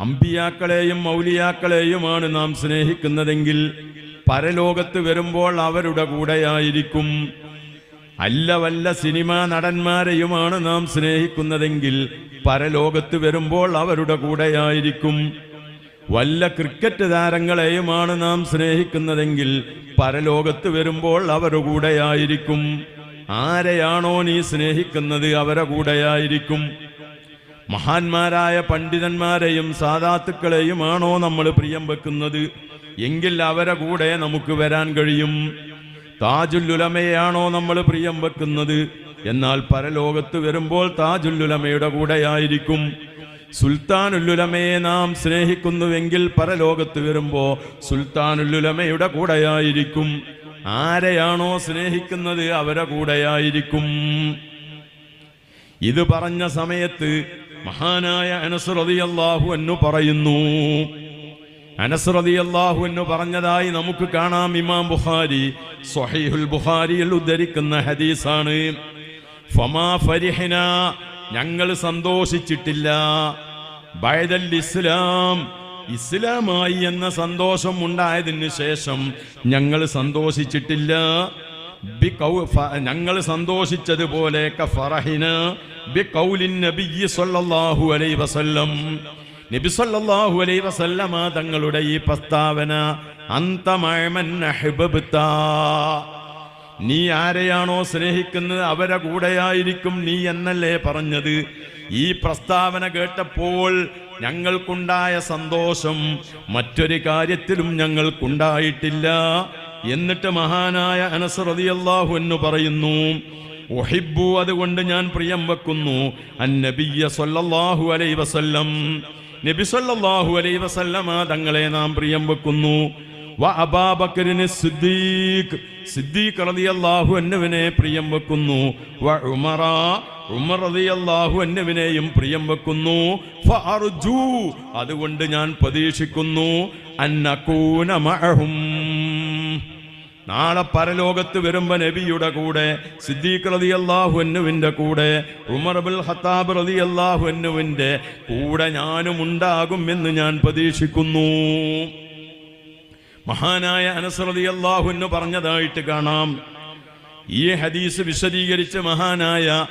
അമ്പിയാക്കളെയും മൗലിയാക്കളെയുമാണ് നാം സ്നേഹിക്കുന്നതെങ്കിൽ പരലോകത്ത് വരുമ്പോൾ അവരുടെ കൂടെയായിരിക്കും. അല്ല വല്ല സിനിമാ നടന്മാരെയുമാണ് നാം സ്നേഹിക്കുന്നതെങ്കിൽ പരലോകത്ത് വരുമ്പോൾ അവരുടെ കൂടെയായിരിക്കും. വല്ല ക്രിക്കറ്റ് താരങ്ങളെയുമാണ് നാം സ്നേഹിക്കുന്നതെങ്കിൽ പരലോകത്ത് വരുമ്പോൾ അവരുടെ കൂടെയായിരിക്കും. ആരെയാണോ നീ സ്നേഹിക്കുന്നത് അവരുടെ കൂടെയായിരിക്കും. മഹാന്മാരായ പണ്ഡിതന്മാരെയും സാധാത്തുക്കളെയുമാണോ നമ്മൾ പ്രിയം വെക്കുന്നത്? എങ്കിൽ അവരെ കൂടെ നമുക്ക് വരാൻ കഴിയും. താജുല്ലുലമയാണോ നമ്മൾ പ്രിയം വെക്കുന്നത്? എന്നാൽ പരലോകത്ത് വരുമ്പോൾ താജുല്ലുലമയുടെ കൂടെയായിരിക്കും. സുൽത്താനുല്ലുലമയെ നാം സ്നേഹിക്കുന്നുവെങ്കിൽ പരലോകത്ത് വരുമ്പോ സുൽത്താനുല്ലുലമയുടെ കൂടെയായിരിക്കും. ആരെയാണോ സ്നേഹിക്കുന്നത് അവരെ കൂടെയായിരിക്കും. ഇത് പറഞ്ഞ സമയത്ത് മഹാനായ അനസ്രതി അള്ളാഹു എന്നു പറയുന്നു. അനസ്രതി അള്ളാഹു എന്നു പറഞ്ഞതായി നമുക്ക് കാണാം ഇമാം ബുഖാരി സ്വഹീഹുൽ ബുഖാരിയിൽ ഉദ്ധരിക്കുന്ന ഹദീസാണ്. ഫമാ ഞങ്ങൾ സന്തോഷിച്ചിട്ടില്ല. ബൈദൽ ഇസ്ലാം ഇസ്ലാമായി എന്ന സന്തോഷം ഉണ്ടായതിനു ശേഷം ഞങ്ങൾ സന്തോഷിച്ചിട്ടില്ല. ഞങ്ങൾ സന്തോഷിച്ചതുപോലെ വസല്ലമ തങ്ങളുടെ ഈ പ്രസ്താവന നീ ആരെയാണോ സ്നേഹിക്കുന്നത് അവരെ കൂടെയായിരിക്കും നീ എന്നല്ലേ പറഞ്ഞത്? ഈ പ്രസ്താവന കേട്ടപ്പോൾ ഞങ്ങൾക്കുണ്ടായ സന്തോഷം മറ്റൊരു കാര്യത്തിലും ഞങ്ങൾക്കുണ്ടായിട്ടില്ല. എന്നിട്ട് മഹാനായ അനസ് റളിയല്ലാഹു എന്ന് പറയുന്നു ഒഹിബു അതുകൊണ്ട് ഞാൻ പ്രിയം വെക്കുന്നു. അന്നബിയ സല്ലല്ലാഹു അലൈഹി വസല്ലം. നബി സല്ലല്ലാഹു അലൈഹി വസല്ലമ തങ്ങളെ നാം പ്രിയം വെക്കുന്നു. അബാബക്കറിന് സിദ്ദീഖ്. സിദ്ദീഖ് റളിയല്ലാഹു അന്നുവിനെ പ്രിയം വെക്കുന്നു. വ ഉമറ. ഉമർ റളിയല്ലാഹു അന്നുവിനെയും പ്രിയം വെക്കുന്നു. അതുകൊണ്ട് ഞാൻ പ്രതീക്ഷിക്കുന്നു. അന്നകൂന മഅഹും. നാളെ പരലോകത്ത് വരുമ്പോ നബിയുടെ കൂടെ സിദ്ദീഖ് റതി അള്ളാഹുവിന്റെ കൂടെ ഉമർ അബുൽ ഖത്താബ് റതി അള്ളാഹുവിന്റെ കൂടെ ഞാനും ഉണ്ടാകും എന്ന് ഞാൻ പ്രതീക്ഷിക്കുന്നു. മഹാനായ അനസ്രതി അള്ളാഹുന്ന് പറഞ്ഞതായിട്ട് കാണാം. ഈ ഹദീസ് വിശദീകരിച്ച് മഹാനായ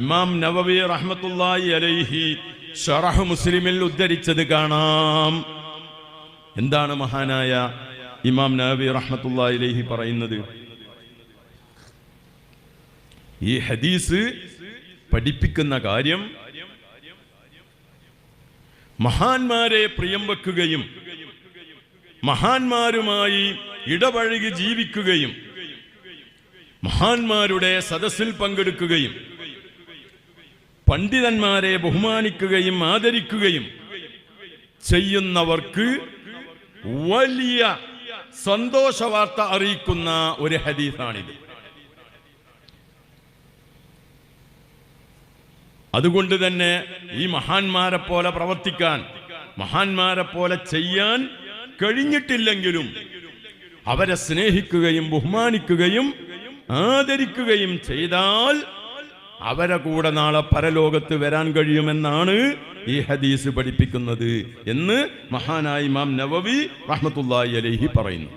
ഇമാം നവവി റഹ്മത്തുള്ളാഹി അലൈഹി ഷറഹ് മുസ്ലിമിൽ ഉദ്ധരിച്ചത് കാണാം. എന്താണ് മഹാനായ ഇമാം നബി റഹ്മത്തുള്ളാഹി അലൈഹി പറയുന്നത്. ഈ ഹദീസ് പഠിപ്പിക്കുന്ന കാര്യം മഹാന്മാരെ പ്രിയം വെക്കുകയും മഹാന്മാരുമായി ഇടപഴകി ജീവിക്കുകയും മഹാന്മാരുടെ സദസ്സിൽ പങ്കെടുക്കുകയും പണ്ഡിതന്മാരെ ബഹുമാനിക്കുകയും ആദരിക്കുകയും ചെയ്യുന്നവർക്ക് വലിയ സന്തോഷ വാർത്ത അറിയിക്കുന്ന ഒരു ഹദീസാണിത്. അതുകൊണ്ട് തന്നെ ഈ മഹാന്മാരെ പോലെ പ്രവർത്തിക്കാൻ മഹാന്മാരെ പോലെ ചെയ്യാൻ കഴിഞ്ഞിട്ടില്ലെങ്കിലും അവരെ സ്നേഹിക്കുകയും ബഹുമാനിക്കുകയും ആദരിക്കുകയും ചെയ്താൽ അവരെ കൂടെ നാളെ പരലോകത്ത് വരാൻ കഴിയുമെന്നാണ് ഈ ഹദീസ് പഠിപ്പിക്കുന്നത് എന്ന് മഹാനായി മാം നവവി റഹ്മത്തുള്ളാഹി അലഹി പറയുന്നു.